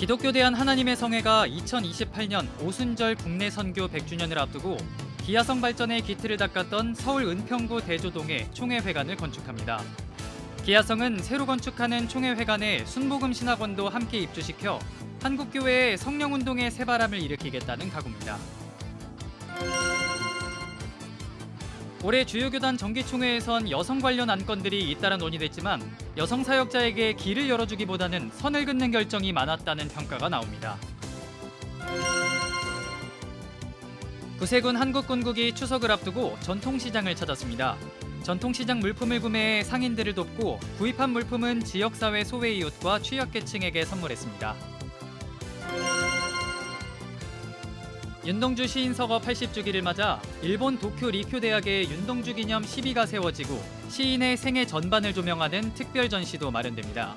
기독교 대한 하나님의 성회가 2028년 오순절 국내 선교 100주년을 앞두고 기아성 발전의 기틀을 닦았던 서울 은평구 대조동에 총회회관을 건축합니다. 기아성은 새로 건축하는 총회회관에 순복음 신학원도 함께 입주시켜 한국교회의 성령운동의 새바람을 일으키겠다는 각오입니다. 올해 주요 교단 정기총회에선 여성 관련 안건들이 잇따라 논의됐지만 여성 사역자에게 길을 열어주기보다는 선을 긋는 결정이 많았다는 평가가 나옵니다. 구세군 한국군국이 추석을 앞두고 전통시장을 찾았습니다. 전통시장 물품을 구매해 상인들을 돕고 구입한 물품은 지역사회 소외 이웃과 취약계층에게 선물했습니다. 윤동주 시인 서거 80주기를 맞아 일본 도쿄 리쿄 대학의 윤동주 기념 시비가 세워지고 시인의 생애 전반을 조명하는 특별 전시도 마련됩니다.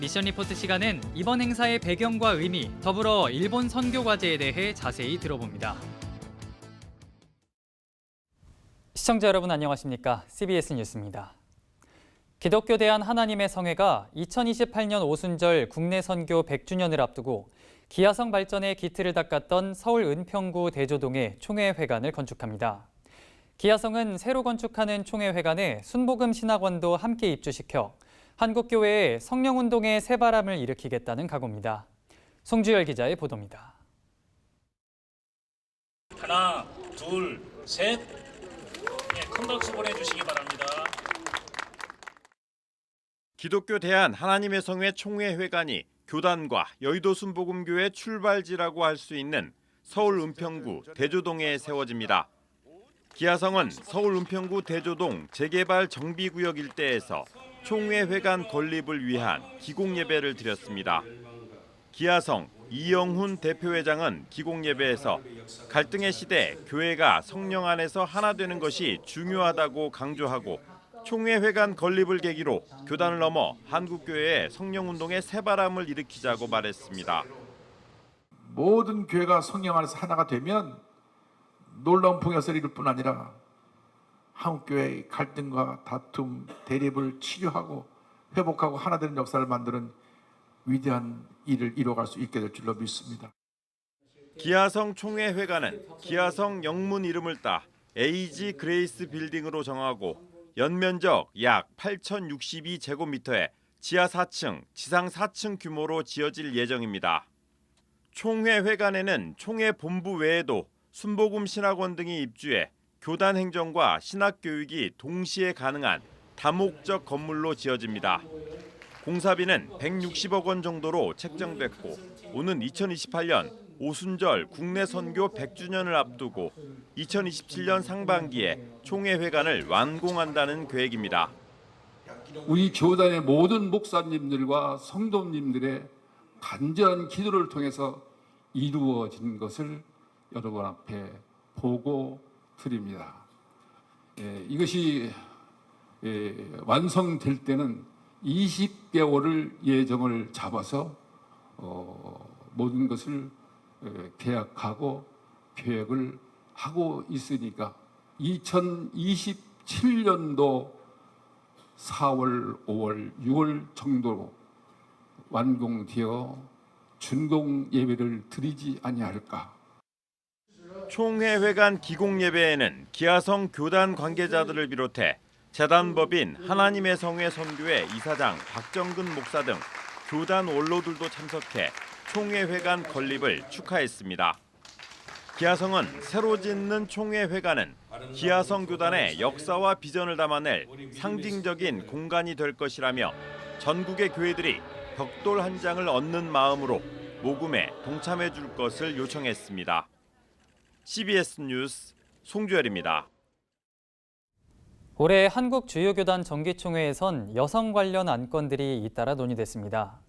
미션 리포트 시간은 이번 행사의 배경과 의미, 더불어 일본 선교 과제에 대해 자세히 들어봅니다. 시청자 여러분 안녕하십니까? CBS 뉴스입니다. 기독교 대한 하나님의 성회가 2028년 오순절 국내 선교 100주년을 앞두고 기아성 발전의 기틀을 닦았던 서울 은평구 대조동에 총회회관을 건축합니다. 기아성은 새로 건축하는 총회회관에 순복음 신학원도 함께 입주시켜 한국교회의 성령운동의 새바람을 일으키겠다는 각오입니다. 송주열 기자의 보도입니다. 하나, 둘, 셋. 예, 큰 박수 보내주시기 바랍니다. 기독교 대한 하나님의 성회 총회 회관이 교단과 여의도 순복음교회 출발지라고 할 수 있는 서울 은평구 대조동에 세워집니다. 기아성은 서울 은평구 대조동 재개발 정비구역 일대에서 총회 회관 건립을 위한 기공 예배를 드렸습니다. 기아성 이영훈 대표회장은 기공 예배에서 갈등의 시대 교회가 성령 안에서 하나 되는 것이 중요하다고 강조하고 총회회관 건립을 계기로 교단을 넘어 한국교회의 성령운동의 새바람을 일으키자고 말했습니다. 모든 교회가 성령 안에서 하나가 되면 놀라운 풍요를 이룰 뿐 아니라 한국교회의 갈등과 다툼, 대립을 치료하고 회복하고 하나 되는 역사를 만드는 위대한 일을 이뤄갈 수 있게 될 줄로 믿습니다. 기아성 총회 회관은 기아성 영문 이름을 따 에이지 그레이스 빌딩으로 정하고 연면적 약 8,062제곱미터에 지하 4층, 지상 4층 규모로 지어질 예정입니다. 총회 회관에는 총회 본부 외에도 순복음 신학원 등이 입주해 교단 행정과 신학 교육이 동시에 가능한 다목적 건물로 지어집니다. 공사비는 160억 원 정도로 책정됐고 오는 2028년 오순절 국내 선교 100주년을 앞두고 2027년 상반기에 총회회관을 완공한다는 계획입니다. 우리 교단의 모든 목사님들과 성도님들의 간절한 기도를 통해서 이루어진 것을 여러분 앞에 보고 드립니다. 예, 이것이 예, 완성될 때는 20개월을 예정을 잡아서 어, 모든 것을 예, 계약하고 계획을 하고 있으니까 2027년도 4월, 5월, 6월 정도로 완공되어 준공 예배를 드리지 아니할까. 총회 회관 기공 예배에는 기아성 교단 관계자들을 비롯해 재단법인 하나님의 성회 선교회 이사장 박정근 목사 등 교단 원로들도 참석해 총회회관 건립을 축하했습니다. 기아성은 새로 짓는 총회회관은 기아성 교단의 역사와 비전을 담아낼 상징적인 공간이 될 것이라며 전국의 교회들이 벽돌 한 장을 얻는 마음으로 모금에 동참해 줄 것을 요청했습니다. CBS 뉴스 송주열입니다. 올해 한국 주요 교단 정기총회에선 여성 관련 안건들이 잇따라 논의됐습니다.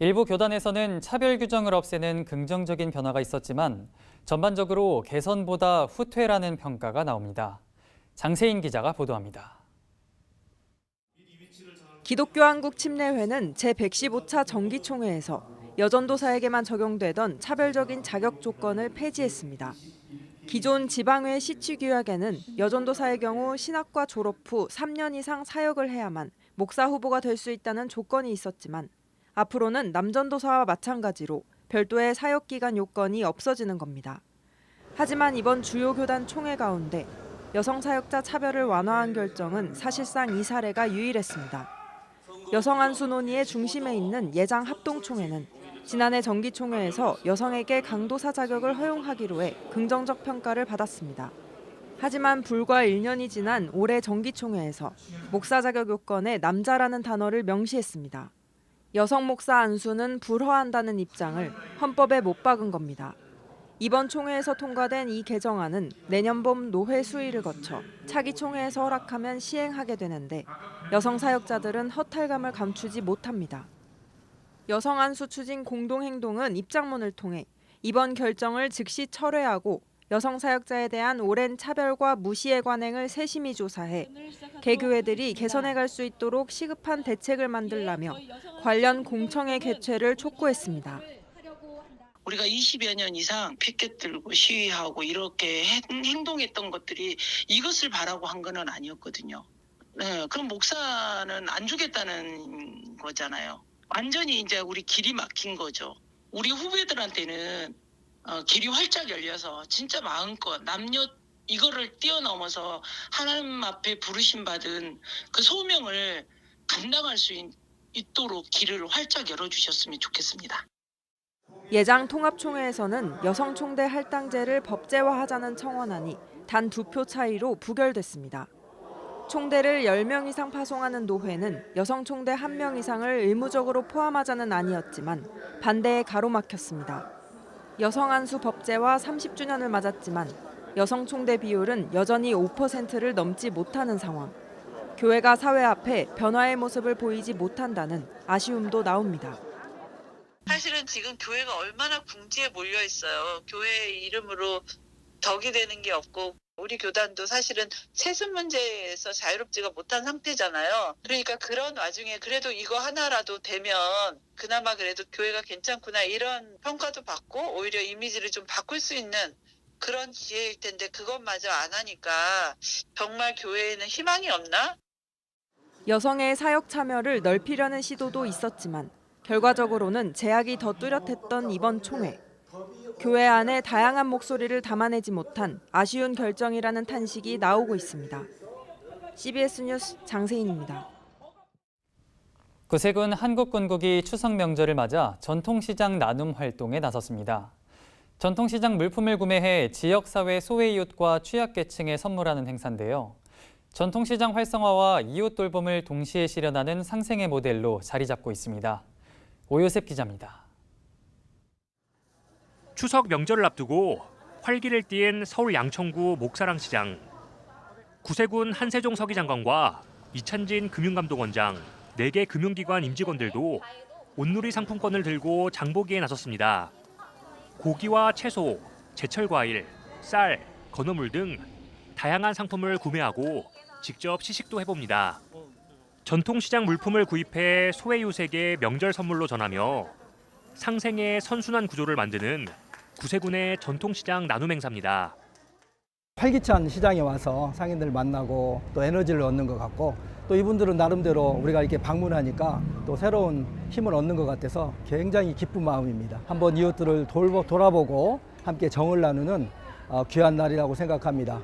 일부 교단에서는 차별 규정을 없애는 긍정적인 변화가 있었지만 전반적으로 개선보다 후퇴라는 평가가 나옵니다. 장세인 기자가 보도합니다. 기독교 한국 침례회는 제115차 정기총회에서 여전도사에게만 적용되던 차별적인 자격 조건을 폐지했습니다. 기존 지방회 시취 규약에는 여전도사의 경우 신학과 졸업 후 3년 이상 사역을 해야만 목사 후보가 될 수 있다는 조건이 있었지만 앞으로는 남전도사와 마찬가지로 별도의 사역기간 요건이 없어지는 겁니다. 하지만 이번 주요 교단 총회 가운데 여성 사역자 차별을 완화한 결정은 사실상 이 사례가 유일했습니다. 여성 안수 논의의 중심에 있는 예장 합동총회는 지난해 정기총회에서 여성에게 강도사 자격을 허용하기로 해 긍정적 평가를 받았습니다. 하지만 불과 1년이 지난 올해 정기총회에서 목사 자격 요건에 남자라는 단어를 명시했습니다. 여성 목사 안수는 불허한다는 입장을 헌법에 못 박은 겁니다. 이번 총회에서 통과된 이 개정안은 내년 봄 노회 수의를 거쳐 차기 총회에서 허락하면 시행하게 되는데 여성 사역자들은 허탈감을 감추지 못합니다. 여성 안수 추진 공동행동은 입장문을 통해 이번 결정을 즉시 철회하고 여성 사역자에 대한 오랜 차별과 무시의 관행을 세심히 조사해 개교회들이 개선해 갈 수 있도록 시급한 대책을 만들라며 관련 공청회 개최를 촉구했습니다. 우리가 20여 년 이상 피켓 들고 시위하고 이렇게 행- 행동했던 것들이 이것을 바라고 한 거는 아니었거든요. 네, 그럼 목사는 안 주겠다는 거잖아요. 완전히 이제 우리 길이 막힌 거죠. 우리 후배들한테는 어, 길이 활짝 열려서 진짜 마음껏 남녀 이거를 뛰어넘어서 하나님 앞에 부르심 받은 그 소명을 감당할 수 있, 있도록 길을 활짝 열어주셨으면 좋겠습니다. 예장 통합총회에서는 여성 총대 할당제를 법제화하자는 청원안이 단 두 표 차이로 부결됐습니다. 총대를 10명 이상 파송하는 노회는 여성 총대 1명 이상을 의무적으로 포함하자는 안이었지만 반대에 가로막혔습니다. 여성 안수 법제화 30주년을 맞았지만 여성 총대 비율은 여전히 5%를 넘지 못하는 상황. 교회가 사회 앞에 변화의 모습을 보이지 못한다는 아쉬움도 나옵니다. 사실은 지금 교회가 얼마나 궁지에 몰려 있어요. 교회 이름으로 덕이 되는 게 없고 우리 교단도 사실은 세습 문제에서 자유롭지가 못한 상태잖아요. 그러니까 그런 와중에 그래도 이거 하나라도 되면 그나마 그래도 교회가 괜찮구나 이런 평가도 받고 오히려 이미지를 좀 바꿀 수 있는 그런 기회일 텐데 그것마저 안 하니까 정말 교회에는 희망이 없나? 여성의 사역 참여를 넓히려는 시도도 있었지만 결과적으로는 제약이 더 뚜렷했던 이번 총회. 교회 안에 다양한 목소리를 담아내지 못한 아쉬운 결정이라는 탄식이 나오고 있습니다. CBS 뉴스 장세인입니다. 구세군 한국군국이 추석 명절을 맞아 전통시장 나눔 활동에 나섰습니다. 전통시장 물품을 구매해 지역사회 소외 이웃과 취약계층에 선물하는 행사인데요. 전통시장 활성화와 이웃 돌봄을 동시에 실현하는 상생의 모델로 자리 잡고 있습니다. 오요셉 기자입니다. 추석 명절을 앞두고 활기를 띈 서울 양천구 목사랑 시장. 구세군 한세종 서기장관과 이찬진 금융감독원장, 4개 금융기관 임직원들도 온누리 상품권을 들고 장보기에 나섰습니다. 고기와 채소, 제철 과일, 쌀, 건어물 등 다양한 상품을 구매하고 직접 시식도 해봅니다. 전통시장 물품을 구입해 소외이웃에게 명절 선물로 전하며 상생의 선순환 구조를 만드는 구세군의 전통시장 나눔 행사입니다. 활기찬 시장에 와서 상인들 만나고 또 에너지를 얻는 것 같고 또 이분들은 나름대로 우리가 이렇게 방문하니까 또 새로운 힘을 얻는 것 같아서 굉장히 기쁜 마음입니다. 한번 이웃들을 돌보, 돌아보고 함께 정을 나누는 어, 귀한 날이라고 생각합니다.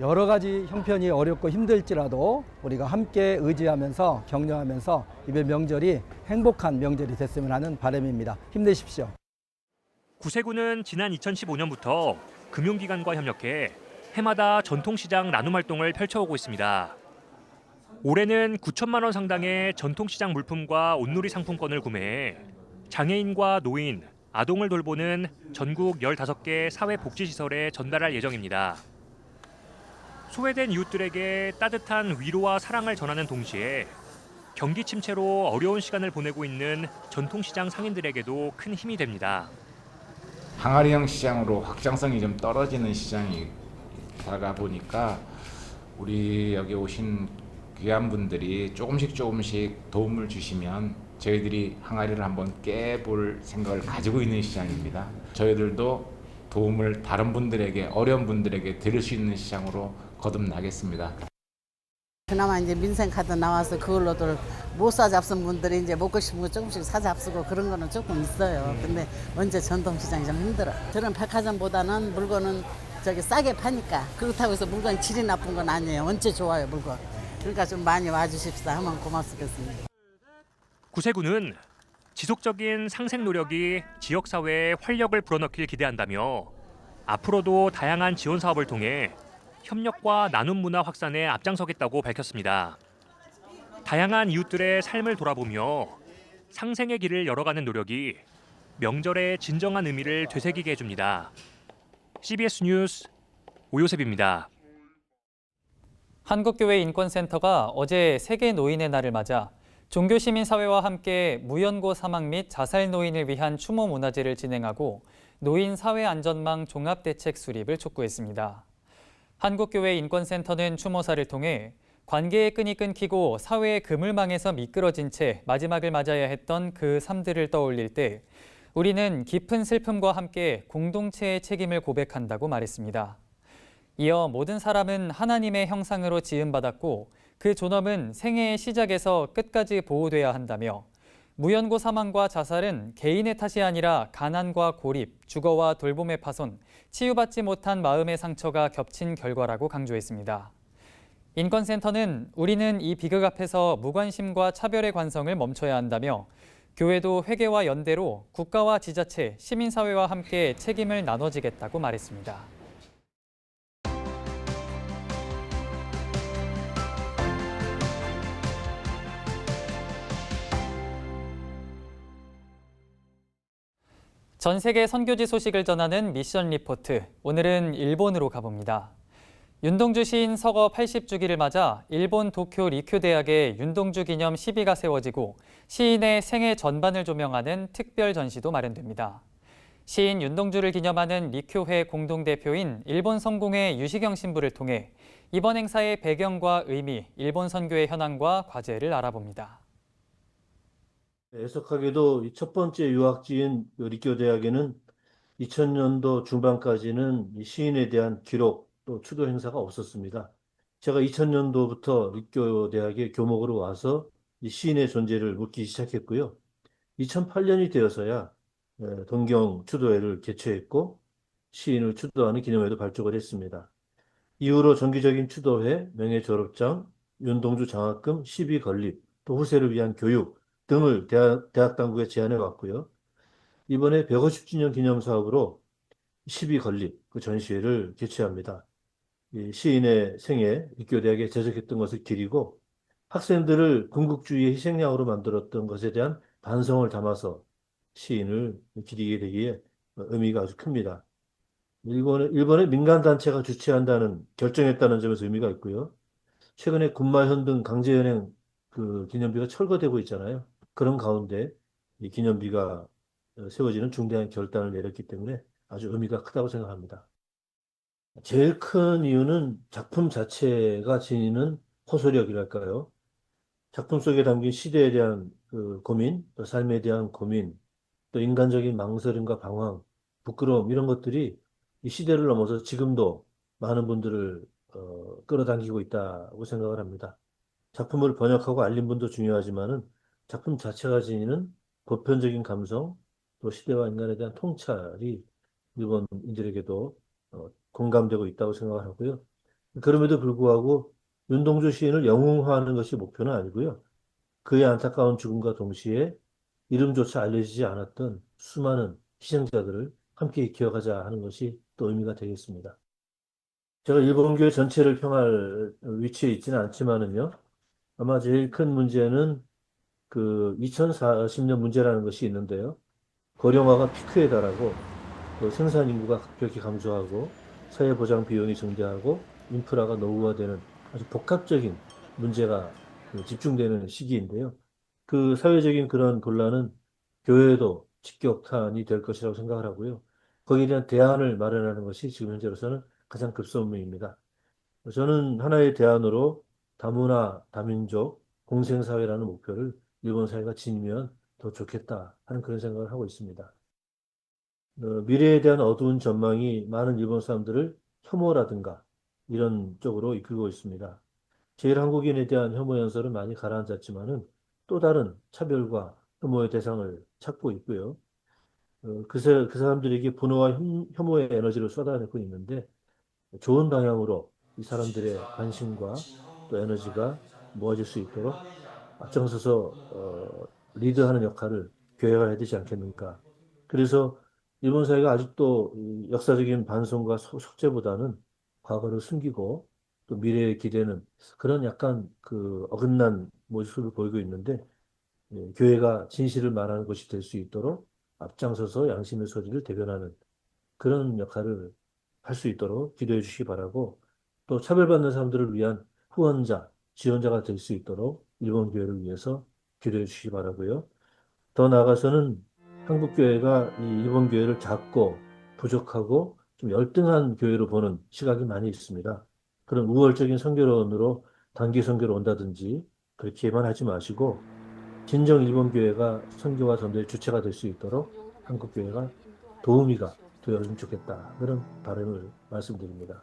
여러 가지 형편이 어렵고 힘들지라도 우리가 함께 의지하면서 격려하면서 이번 명절이 행복한 명절이 됐으면 하는 바람입니다. 힘내십시오. 구세군은 지난 2015년부터 금융기관과 협력해 해마다 전통시장 나눔 활동을 펼쳐오고 있습니다. 올해는 9천만 원 상당의 전통시장 물품과 온누리 상품권을 구매해 장애인과 노인, 아동을 돌보는 전국 15개 사회복지시설에 전달할 예정입니다. 소외된 이웃들에게 따뜻한 위로와 사랑을 전하는 동시에 경기 침체로 어려운 시간을 보내고 있는 전통시장 상인들에게도 큰 힘이 됩니다. 항아리형 시장으로 확장성이 좀 떨어지는 시장이다 보니까 우리 여기 오신 귀한 분들이 조금씩 조금씩 도움을 주시면 저희들이 항아리를 한번 깨볼 생각을 가지고 있는 시장입니다. 저희들도 도움을 다른 분들에게 어려운 분들에게 드릴 수 있는 시장으로 거듭나겠습니다. 그나마 이제 민생 카드 나와서 그걸로들 못 사잡순 분들이 이제 먹고 싶은 거 조금씩 사 잡수고 그런 거는 조금 있어요. 근데 언제 전통시장이 좀 힘들어. 저런 백화점보다는 물건은 저기 싸게 파니까 그렇다고 해서 물건 질이 나쁜 건 아니에요. 언제 좋아요 물건. 그러니까 좀 많이 와주십사 하면 고맙겠습니다. 구세군은 지속적인 상생 노력이 지역 사회에 활력을 불어넣길 기대한다며 앞으로도 다양한 지원 사업을 통해 협력과 나눔 문화 확산에 앞장서겠다고 밝혔습니다. 다양한 이웃들의 삶을 돌아보며 상생의 길을 열어가는 노력이 명절의 진정한 의미를 되새기게 해줍니다. CBS 뉴스 오요셉입니다. 한국교회 인권센터가 어제 세계 노인의 날을 맞아 종교 시민 사회와 함께 무연고 사망 및 자살 노인을 위한 추모 문화제를 진행하고 노인 사회 안전망 종합 대책 수립을 촉구했습니다. 한국교회 인권센터는 추모사를 통해 관계의 끈이 끊기고 사회의 그물망에서 미끄러진 채 마지막을 맞아야 했던 그 삶들을 떠올릴 때 우리는 깊은 슬픔과 함께 공동체의 책임을 고백한다고 말했습니다. 이어 모든 사람은 하나님의 형상으로 지음받았고 그 존엄은 생애의 시작에서 끝까지 보호돼야 한다며 무연고 사망과 자살은 개인의 탓이 아니라 가난과 고립, 주거와 돌봄의 파손, 치유받지 못한 마음의 상처가 겹친 결과라고 강조했습니다. 인권센터는 우리는 이 비극 앞에서 무관심과 차별의 관성을 멈춰야 한다며 교회도 회계와 연대로 국가와 지자체, 시민사회와 함께 책임을 나눠지겠다고 말했습니다. 전 세계 선교지 소식을 전하는 미션 리포트. 오늘은 일본으로 가봅니다. 윤동주 시인 서거 80주기를 맞아 일본 도쿄 리쿄 대학의 윤동주 기념 시비가 세워지고 시인의 생애 전반을 조명하는 특별 전시도 마련됩니다. 시인 윤동주를 기념하는 리쿄회 공동대표인 일본 성공회 유시경 신부를 통해 이번 행사의 배경과 의미, 일본 선교의 현황과 과제를 알아봅니다. 애석하게도 이 첫 번째 유학지인 그 리쿄대학에는 2000년도 중반까지는 이 시인에 대한 기록 또 추도 행사가 없었습니다. 제가 2000년도부터 리쿄대학에 교목으로 와서 이 시인의 존재를 묻기 시작했고요. 2008년이 되어서야 에, 동경 추도회를 개최했고 시인을 추도하는 기념회도 발족을 했습니다. 이후로 정기적인 추도회, 명예 졸업장, 윤동주 장학금, 시비 건립, 또 후세를 위한 교육 등을 대학, 대학 당국에 제안해 왔고요. 이번에 150주년 기념 사업으로 시비 건립 그 전시회를 개최합니다. 이 시인의 생애 육교대학에 제작했던 것을 기리고 학생들을 군국주의의 희생양으로 만들었던 것에 대한 반성을 담아서 시인을 기리게 되기에 의미가 아주 큽니다. 일본의, 일본의 민간단체가 주최한다는, 결정했다는 점에서 의미가 있고요. 최근에 군마현 등 강제연행 그 기념비가 철거되고 있잖아요. 그런 가운데 이 기념비가 어, 세워지는 중대한 결단을 내렸기 때문에 아주 의미가 크다고 생각합니다. 제일 큰 이유는 작품 자체가 지니는 호소력이랄까요? 작품 속에 담긴 시대에 대한 그 고민, 또 삶에 대한 고민, 또 인간적인 망설임과 방황, 부끄러움 이런 것들이 이 시대를 넘어서 지금도 많은 분들을 어, 끌어당기고 있다고 생각을 합니다. 작품을 번역하고 알린 분도 중요하지만은 작품 자체가 지니는 보편적인 감성, 또 시대와 인간에 대한 통찰이 일본인들에게도 어, 공감되고 있다고 생각을 하고요. 그럼에도 불구하고 윤동주 시인을 영웅화하는 것이 목표는 아니고요. 그의 안타까운 죽음과 동시에 이름조차 알려지지 않았던 수많은 희생자들을 함께 기억하자 하는 것이 또 의미가 되겠습니다. 제가 일본 교회 전체를 평할 위치에 있지는 않지만은요. 아마 제일 큰 문제는 그 2040년 문제라는 것이 있는데요. 고령화가 피크에 달하고 또 생산 인구가 급격히 감소하고 사회 보장 비용이 증대하고 인프라가 노후화되는 아주 복합적인 문제가 그 집중되는 시기인데요. 그 사회적인 그런 곤란은 교회도 직격탄이 될 것이라고 생각을 하고요. 거기에 대한 대안을 마련하는 것이 지금 현재로서는 가장 급선무입니다. 저는 하나의 대안으로 다문화, 다민족, 공생사회라는 목표를 일본 사회가 지니면 더 좋겠다 하는 그런 생각을 하고 있습니다. 어, 미래에 대한 어두운 전망이 많은 일본 사람들을 혐오라든가 이런 쪽으로 이끌고 있습니다. 제일 한국인에 대한 혐오 연설은 많이 가라앉았지만은 또 다른 차별과 혐오의 대상을 찾고 있고요. 어, 그, 사- 그 사람들에게 분노와 혐, 혐오의 에너지를 쏟아내고 있는데 좋은 방향으로 이 사람들의 관심과 또 에너지가 모아질 수 있도록 앞장서서 어, 리드하는 역할을 교회가 해야 되지 않겠는가. 그래서 일본 사회가 아직도 이 역사적인 반성과 소- 속죄보다는 과거를 숨기고 또 미래에 기대는 그런 약간 그 어긋난 모습을 보이고 있는데 예, 교회가 진실을 말하는 것이 될 수 있도록 앞장서서 양심의 소리를 대변하는 그런 역할을 할 수 있도록 기도해 주시기 바라고 또 차별받는 사람들을 위한 후원자, 지원자가 될 수 있도록 일본 교회를 위해서 기도해 주시기 바라고요. 더 나아가서는 한국 교회가 이 일본 교회를 작고 부족하고 좀 열등한 교회로 보는 시각이 많이 있습니다. 그런 우월적인 선교론으로 단기 선교로 온다든지 그렇게만 하지 마시고 진정 일본 교회가 선교와 전도의 주체가 될 수 있도록 한국 교회가 도우미가 되어주면 좋겠다 그런 바람을 말씀드립니다.